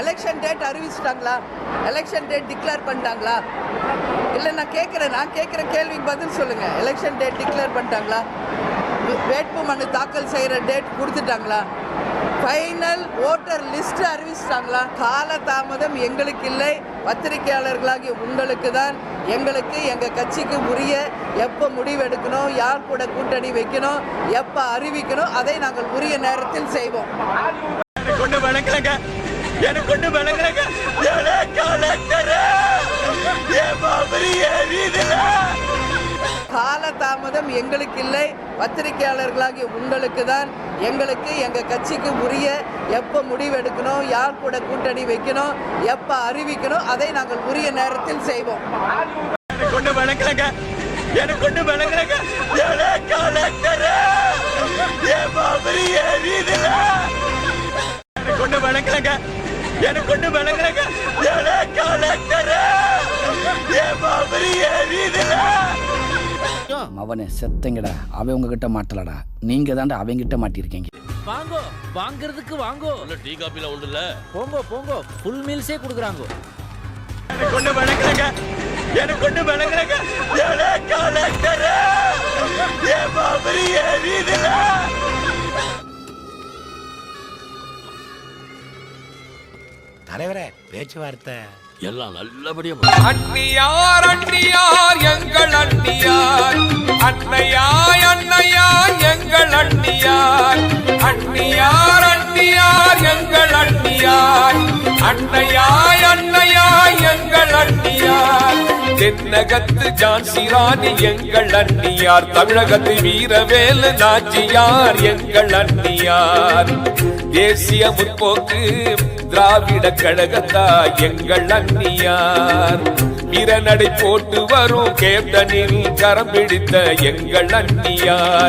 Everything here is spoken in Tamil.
எலெக்ஷன் டேட் அறிவிச்சிட்டாங்களா? எலெக்ஷன் டேட் டிக்ளேர் பண்ணிட்டாங்களா? இல்லை நான் கேட்குறேன். நான் கேட்குற கேள்விக்கு பதில் சொல்லுங்கள் எலெக்ஷன் டேட் டிக்ளேர் பண்ணிட்டாங்களா? வேட்பு மனு தாக்கல் செய்கிற டேட் கொடுத்துட்டாங்களா? ஃபைனல் ஓட்டர் லிஸ்ட் அறிவிச்சிட்டாங்களா? கால தாமதம் எங்களுக்கு இல்லை. பத்திரிகையாளர்களாகிய உங்களுக்கு தான். எங்களுக்கு எங்கள் கட்சிக்கு உரிய எப்போ முடிவெடுக்கணும் யார் கூட கூட்டணி வைக்கணும் எப்போ அறிவிக்கணும் அதை நாங்கள் உரிய நேரத்தில் செய்வோம். எனக்கு ஒண்ணு விளங்கலங்க எனக்கு ஒண்ணு விளங்கலங்க ஏழை கலெக்டர் ஏன் பாபரி எரியுதுல கால தாமதம் எங்களுக்கு இல்லை. பத்திரிகையாளர்களாகிய உங்களுக்கு தான் எங்களுக்கு எங்கள் கட்சிக்கு உரிய எப்போ முடிவெடுக்கணும் யார் கூட கூட்டணி வைக்கணும் எப்போ அறிவிக்கணும் அதை நாங்கள் உரிய நேரத்தில் செய்வோம். எனக்கு ஒண்ணு விளங்கலங்க எனக்கு பாபரி எரியுதுல எனக்கு ஒண்ணு விளங்கலங்க எனக்கு ஒண்ணு விளங்கலங்க அவனே செத்தங்கடா. அவன் உங்ககிட்ட மாட்டலடா. நீங்க தாண்டா அவங்கிட்ட மாட்டிருக்கீங்க. வாங்கோ வாங்குறதுக்கு வாங்கோ. டீ காப்பிலாம் உண்டு இல்ல போங்கோ. போங்கோ ஃபுல் மீல்ஸே கொடுக்குறாங்கோ. எனக்கு ஒண்ணு விளங்கலங்க எனக்கு ஒண்ணு விளங்கலங்க ஏன் பாபரி எரியுதுல தலைவரே பேச்சுவார்த்தை. எல்லாம் நல்லபடியா அந்நியார் அந்நியார் எங்கள் அந்நியார் அன்னையாய் அன்னையார் எங்கள் அந்நியார் அந்நியார் அந்நியார் எங்கள் அந்நியார் தென்னகத்து ஜான்சி ராணி எங்கள் அண்ணியார் தமிழகத்து வீரவேலு நாச்சியார் எங்கள் அண்ணியார் தேசிய முற்போக்கு திராவிட கழகத்தா எங்கள் அண்ணியார் வீரநடை போட்டு வரும் கேப்டனில் கரம் பிடித்த எங்கள் அண்ணியார்